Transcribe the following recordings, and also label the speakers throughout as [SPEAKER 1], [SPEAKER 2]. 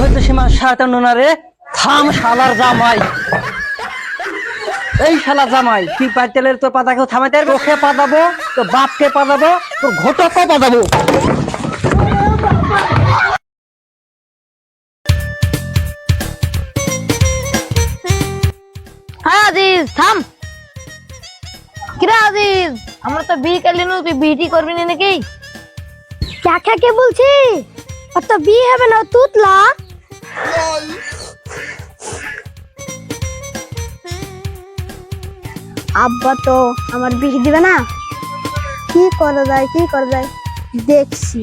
[SPEAKER 1] ধৈর্য সীমা সাতান্ন না রে থাম শালার জামাই। এই শালা জামাই তুই পাইতেলের তোর পাতাকেও থামাইতে পারবি? পাতাবো তোর বাপকে পাতাবো তোর পাতাবো।
[SPEAKER 2] হ্যাঁ আজিজ থাম। কিরা আজিজ আমরা তো বিয়ে করলি না তুই বিয়েটি করবি না নাকি?
[SPEAKER 3] কাকা কে বলছি ওর তো বিয়ে হবে না তুতলা। আব্বা তো আমার বিষ দিবে না? কি করা যায় কি করা যায়? দেখছি।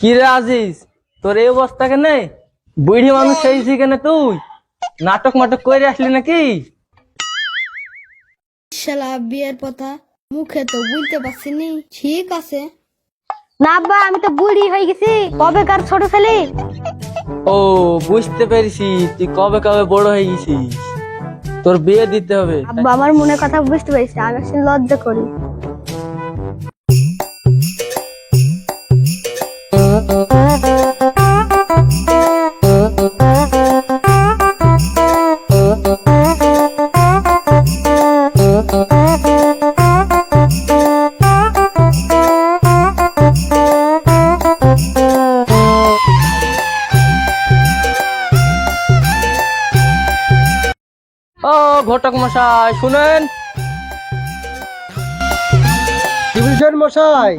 [SPEAKER 1] কি রে আজিজ? তোর এই অবস্থা কেনে? বুড়ি মানুষ হয়েছি কেনে তুই? নাটক মাটক করে আসলি নাকি?
[SPEAKER 3] শালা বিয়ের কথা মুখে তো বুঝতে পারছি নি। ঠিক আছে। না আব্বা আমি তো বুড়ি হয়ে গেছি। কবে কার ছোট ছেলে?
[SPEAKER 1] ও বুঝতে পেরেছি। তুই কবে কবে বড় হয়ে গেছিস? তোর বিয়ে দিতে হবে।
[SPEAKER 3] আব্বা আমার মনে কথা বুঝতে পেরেছি। আমি লজ্জা করি।
[SPEAKER 1] ঘটক মশাই শুনেন।
[SPEAKER 4] মশাই।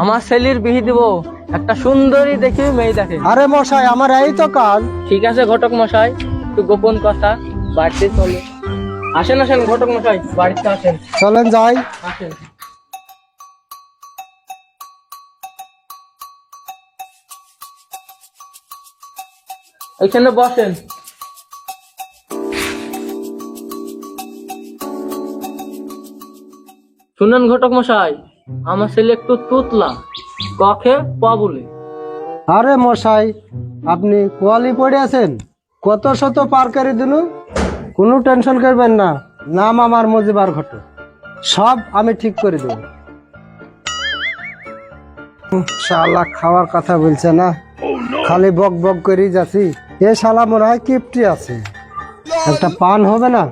[SPEAKER 1] আমার ছেলের বিহি দিব। একটা সুন্দরী দেখি মেয়ে দেখে।
[SPEAKER 4] আরে মশাই আমার এই তো কাজ
[SPEAKER 1] ঠিক আছে ঘটক মশাই একটু গোপন কথা বাড়িতে চলে। আসেন আসেন ঘটক মশাই বাড়িতে আসেন।
[SPEAKER 4] চলেন যাই।
[SPEAKER 1] আসেন। এখানে বসেন। শুনেন ঘটক মশাই আমার ছেলে একটু তুতলা কখে প বলে।
[SPEAKER 4] আরে মশাই আপনি কোয়ালি পড়ে আছেন? কত শত পার করে দিল কোনো টেনশন করবেন না নাম আমার মজিবার ঘট সব আমি ঠিক করে দেব। শালা খাওয়ার কথা বলছে না? খালি বক বক করেই যাচ্ছি। এ শালা মনে হয় কিপটি আছে। একটা পান হবে না?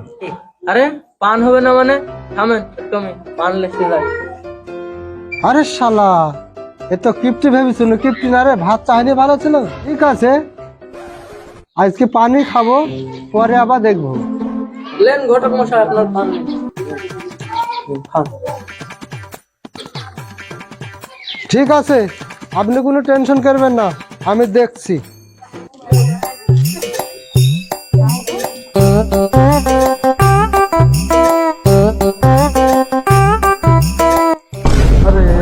[SPEAKER 1] আরে পান হবে না মানে? থামেন একটু আমি পান লেখতে যাই।
[SPEAKER 4] আরে শালা এ তো কিপটি ভেবেছিল কিপটি না রে ভাত চাইনি ভালো ছিল? ঠিক আছে। আজকে পানি খাব পরে আবার দেখব।
[SPEAKER 1] লেন ঘটক মশাই আপনার পান
[SPEAKER 4] ঠিক আছে আপনি কোনো টেনশন করবেন না আমি দেখছি।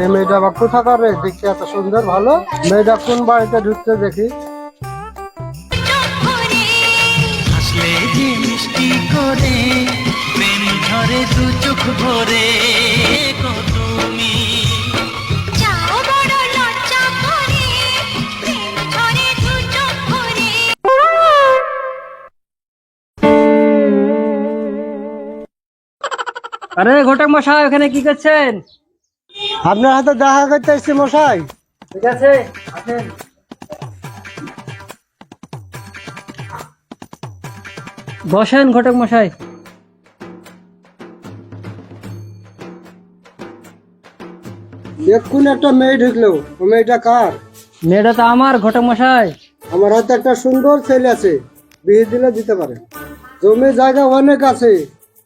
[SPEAKER 4] এই মেয়েটা বা কোথাকার রে? দেখছি এত সুন্দর ভালো। মেয়েটা কোন বাড়িতে ঢুকতে দেখি।
[SPEAKER 5] হাসলে যে মিষ্টি করে প্রেম ঝরে দু চোখ ভরে। তুমি?
[SPEAKER 6] যাও বড় লজ্জা করে প্রেম ঝরে দু চোখ ভরে।
[SPEAKER 1] আরে ঘটক মশাই ওখানে কি করছেন?
[SPEAKER 4] আপনার হাতে দেখা করতে এসছি মশাই।
[SPEAKER 1] ঠিক আছে আসেন। বসেন ঘটক মশাই।
[SPEAKER 4] এক্ষুনি একটা মেয়ে ঢুকলো। ও মেয়েটা কার?
[SPEAKER 1] মেয়েটা তো আমার ঘটক মশাই।
[SPEAKER 4] আমার হাতে একটা সুন্দর ছেলে আছে। বিয়ে দিলে দিতে পারে। জমি জায়গা অনেক আছে।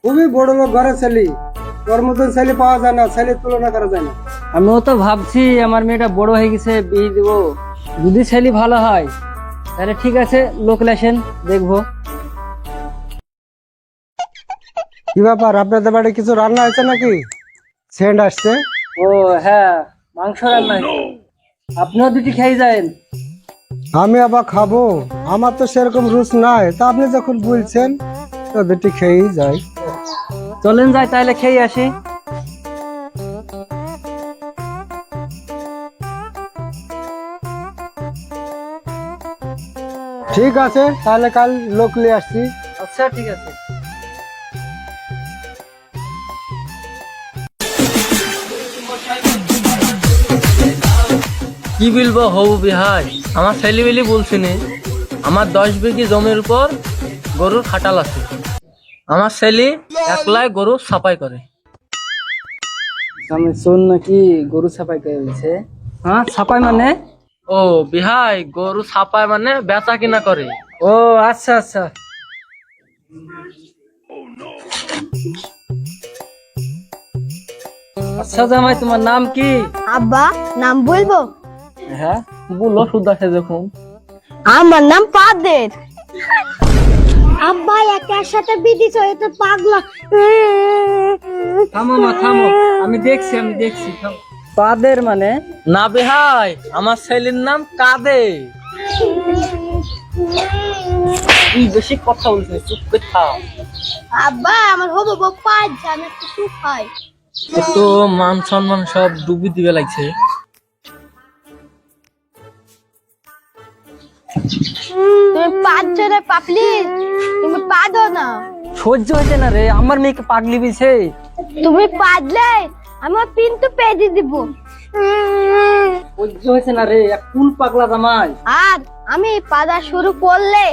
[SPEAKER 4] খুবই বড় লোক ঘরে ছেলে। তোর মতন ছেলে পাওয়া যায় না ছেলের তুলনা করা যায় না।
[SPEAKER 1] আমিও তো ভাবছি আমার মেয়েটা বড় হয়ে গেছে বিয়ে দিব। যদি ছেলে ভালো হয় তাহলে ঠিক আছে লোক লেসেন দেখব।
[SPEAKER 4] কি ব্যাপার আপনাদের বাড়ি কিছু রান্না হয়েছে নাকি? সেন্ট আসছে।
[SPEAKER 1] ও হ্যাঁ মাংস রান্না আপনিও দুটি খেয়ে যান।
[SPEAKER 4] আমি আবার খাব। আমার তো সেরকম রুচ নাই। তা আপনি যখন বলছেন তো দুটি খেয়েই যাই।
[SPEAKER 1] চলেন যাই তাহলে খেয়ে আসি।
[SPEAKER 4] ঠিক আছে তাহলে কাল লোক নিয়ে আসছি।
[SPEAKER 1] আচ্ছা ঠিক আছে।
[SPEAKER 7] কি বলব হবু বিহাই? আমার ছেলেবেলি বলছি নে আমার দশ বিঘি জমির উপর গরুর খাটাল আছে। আমার ছেলে একলাই গরু সাফাই করে।
[SPEAKER 1] আমি শোন নাকি গরু ছাপাই করে দিছে। হ্যাঁ ছাপাই মানে?
[SPEAKER 7] ও বিহাই গরু সাপায় মানে বেচা কিনা করে।
[SPEAKER 1] ও আচ্ছা আচ্ছা। আচ্ছা জামাই তোমার নাম কি?
[SPEAKER 3] আব্বা নাম বলব?
[SPEAKER 7] হ্যাঁ বলল সুদা সে যখন।
[SPEAKER 3] আমার নাম পাদের। আব্বা একার সাথে বিদিছ এটা পাগলা।
[SPEAKER 1] থামো মা থামো। আমি দেখছি আমি দেখছি। পাদের মানে?
[SPEAKER 7] না বিহাই আমার ছেলের নাম কাদে। তুই বেশি কথা বলছিস চুপ করে থাক
[SPEAKER 3] আব্বা আমার হব বউ পাঁচ আমি একটু সুখ হয়।
[SPEAKER 7] তো মান সম্মান সব ডুবি দিবে লাগছে।
[SPEAKER 3] তুমি পাঁচ জনে পাপলি তুমি পাদো না।
[SPEAKER 1] সহ্য হয়েছে না রে আমার মেয়েকে পাগলি বিছে
[SPEAKER 3] তুমি পাদলে আমার পিন্তু পেদি দিব।
[SPEAKER 1] সহ্য হয়েছে না রে কোন পাগলা জামাই।
[SPEAKER 3] আর আমি পাদা শুরু করলে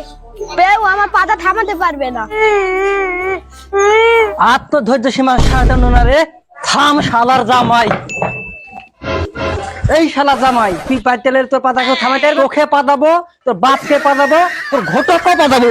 [SPEAKER 3] কেউ আমার পাদা থামাতে পারবে না।
[SPEAKER 1] আর তো ধৈর্য সীমা সাঁটানো না রে থাম শালার জামাই। এই শালা জামাই, তুই পাইতেলের তোর পাতাকে থামাইতে ওখে পাদাবো তোর বাপকে পাদাবো তোর ঘটককে পাদাবো